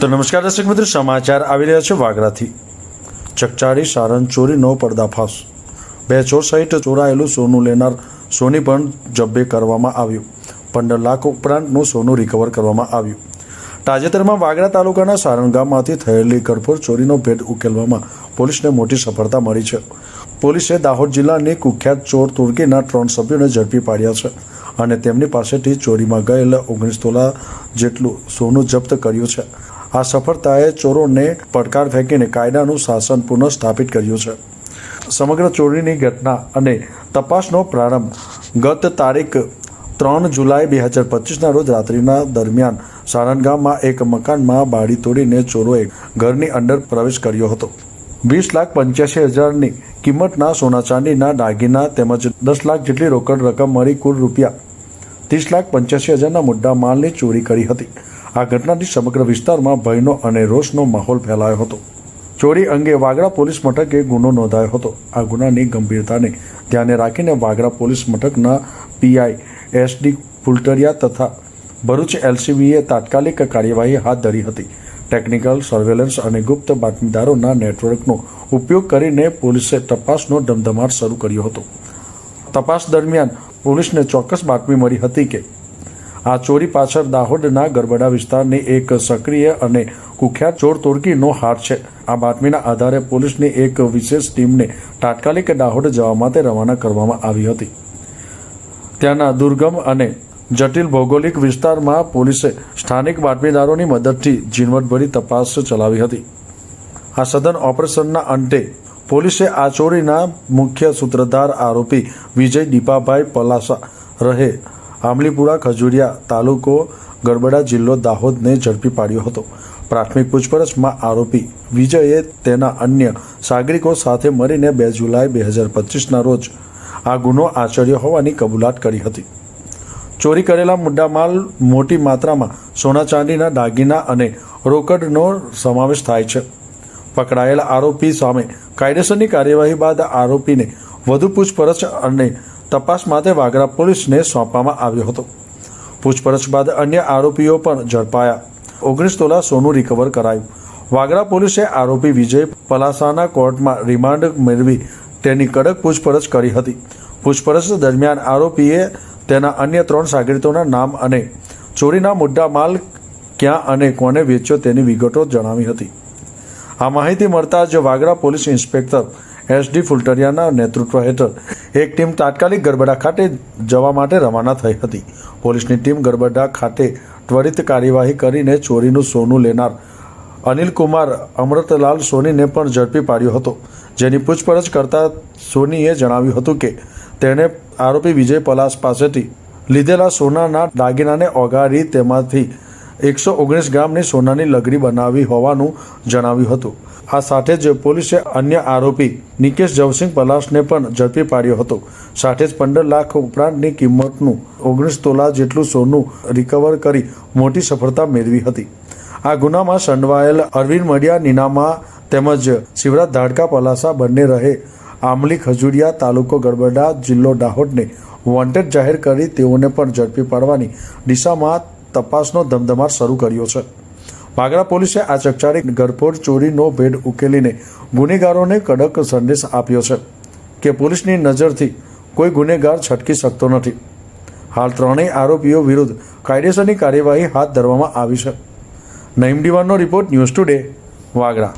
તો નમસ્કાર દર્શક મિત્રો, સમાચાર આવી રહ્યા છે વાગરાથી. ચકચારી સારંગ ચોરીનો પર્દાફાશ. બે ચોર સહિત ચોરાયેલું સોનું લેનાર સોની પણ જબ્બે કરવામાં આવ્યું. પંદર લાખ ઉપરાંતનું સોનું રિકવર કરવામાં આવ્યું. તાજેતરમાં વાગરા તાલુકાના સારણ ગામમાંથી થયેલી ગરફોડ ચોરીનો ભેદ ઉકેલવામાં પોલીસને મોટી સફળતા મળી છે. પોલીસે દાહોદ જિલ્લાની કુખ્યાત ચોર તુર્કીના ત્રણ સભ્યોને ઝડપી પાડ્યા છે અને તેમની પાસેથી ચોરીમાં ગયેલ ઓગણીસ તોલા જેટલું સોનું જપ્ત કર્યું છે. આ સફળતાએ ચોરોને પડકાર ફેંકીને કાયદાનું શાસન પુનઃ સ્થાપિત કર્યું છે. સમગ્ર ચોરીની ઘટના અને તપાસનો પ્રારંભ ગત તારીખ ત્રણ જુલાઈ બે હજાર પચીસના રોજ રાત્રિના દરમિયાન સારંગામમાં એક મકાનમાં બાળી તોડીને ચોરોએ ઘરની અંદર પ્રવેશ કર્યો હતો. વીસ લાખ પંચ્યાસી હજારની કિંમતના સોના ચાંદીના દાગીના તેમજ દસ લાખ જેટલી રોકડ રકમ મળી કુલ રૂપિયા ત્રીસ લાખ પંચ્યાસી હજારના મુદ્દા માલની ચોરી કરી હતી. આ ઘટનાથી સમગ્ર વિસ્તારમાં ભયનો અને રોષનો માહોલ ફેલાયો હતો. ચોરી અંગે વાગરા પોલીસ મથકે ગુનો નોંધાયો હતો. આ ગુનાની ગંભીરતાને ધ્યાને રાખીને વાગરા પોલીસ મથકના પીઆઈ એસડી ફુલટરિયા તથા ભરૂચ એલસીબીએ તાત્કાલિક કાર્યવાહી હાથ ધરી હતી. ટેકનિકલ સર્વેલન્સ અને ગુપ્ત બાતમીદારોના નેટવર્કનો ઉપયોગ કરીને પોલીસે તપાસનો ધમધમાટ શરૂ કર્યો હતો. તપાસ દરમિયાન પોલીસને ચોક્કસ બાતમી મળી હતી કે, આ ચોરી પાછળ દાહોદના ગરબડા વિસ્તારની એક સક્રિય અને કુખ્યાત ચોર તુર્કીનો હાથ છે. આ બાતમીના આધારે પોલીસની એક વિશેષ ટીમને તાત્કાલિક દાહોદ જવા માટે રવાના કરવામાં આવી હતી. ત્યાંના દુર્ગમ અને જટિલ ભૌગોલિક વિસ્તારમાં પોલીસે સ્થાનિક બાતમીદારોની મદદથી ઝીણવટભરી તપાસ ચલાવી હતી. આ સદન ઓપરેશનના અંતે પોલીસે આ ચોરીના મુખ્ય સૂત્રધાર આરોપી વિજય દીપાભાઈ પલાસા રહે આમલીપુરા ખજુરિયા તાલુકો ગરબડા જિલ્લો દાહોદને ઝડપી પાડ્યો હતો. પ્રાથમિક પૂછપરછમાં આરોપી વિજયે તેના અન્ય સાગરિકો સાથે મળીને બે જુલાઈ બે હજાર પચીસના રોજ આ ગુનો આચર્યો હોવાની કબૂલાત કરી હતી. ચોરી કરેલા મુદ્દામાલ મોટી માત્રામાં સોના ચાંદીના દાગીના અને રોકડનો સમાવેશ થાય છે. પકડાયેલા આરોપી સામે કાયદેસરની કાર્યવાહી બાદ આરોપીને વધુ પૂછપરછ અને તપાસ માટે વાગરા પોલીસને સોંપવામાં આવ્યો હતો. પૂછપરછ બાદ અન્ય આરોપીઓ પણ ઝડપાયા. ઓગણીસ તોલા સોનું રિકવર કરાયું. વાગરા પોલીસે આરોપી વિજય પલાસાના કોર્ટમાં રિમાન્ડ મેળવી તેની કડક પૂછપરછ કરી હતી. પૂછપરછ દરમિયાન આરોપીએ તેના અન્ય ત્રણ સાગરીતોના નામ અને ચોરીના મુદ્દા માલ ક્યાં અને કોને વેચ્યો તેની વિગતો જણાવી હતી. આ માહિતી મળતા જ વાગરા પોલીસ ઇન્સ્પેક્ટર એસડી ફુલટરિયાના નેતૃત્વ હેઠળ એક ટીમ તાત્કાલિક ગરબડા ખાતે જવા માટે રવાના થઈ હતી. પોલીસની ટીમ ગરબડા ખાતે ત્વરિત કાર્યવાહી કરીને ચોરીનું સોનું લેનાર અનિલકુમાર અમૃતલાલ સોનીને પણ ઝડપી પાડ્યો હતો. જેની પૂછપરછ કરતા સોનીએ જણાવ્યું હતું કે તેણે આરોપી વિજય પલાસ પાસેથી લીધેલા સોનાના દાગીનાને ઓગાળી તેમાંથી એકસો ઓગણીસ ગ્રામની સોનાની લગડી બનાવી હોવાનું જણાવ્યું હતું. આ સાથે જ પોલીસે અન્ય આરોપી નિકેશ જવસિંહ પલાસને પણ ઝડપી પાડ્યો હતો. સાથે જ પંદર લાખ ઉપરાંતની કિંમતનું ઓગણીસ તોલા જેટલું સોનું રિકવર કરી મોટી સફળતા મેળવી હતી. આ ગુનામાં સંડવાયેલ અરવિંદ મડિયા, નીનામા તેમજ શિવરાજ ધાડકા પલાસા બંને રહે આમલી ખજુરિયા તાલુકો ગરબડા જિલ્લો દાહોદને વોન્ટેડ જાહેર કરી તેઓને પણ ઝડપી પાડવાની દિશામાં તપાસનો ધમધમાટ શરૂ કર્યો છે. વાગરા પોલીસે આ ચકચારી ગરફોડ ચોરીનો ભેદ ઉકેલીને ગુનેગારોને કડક સંદેશ આપ્યો છે કે પોલીસની નજરથી કોઈ ગુનેગાર છટકી શકતો નથી. હાલ ત્રણેય આરોપીઓ વિરુદ્ધ કાયદેસરની કાર્યવાહી હાથ ધરવામાં આવી છે. નઈમ દિવાનનો રિપોર્ટ ન્યૂઝ ટુડે વાગરા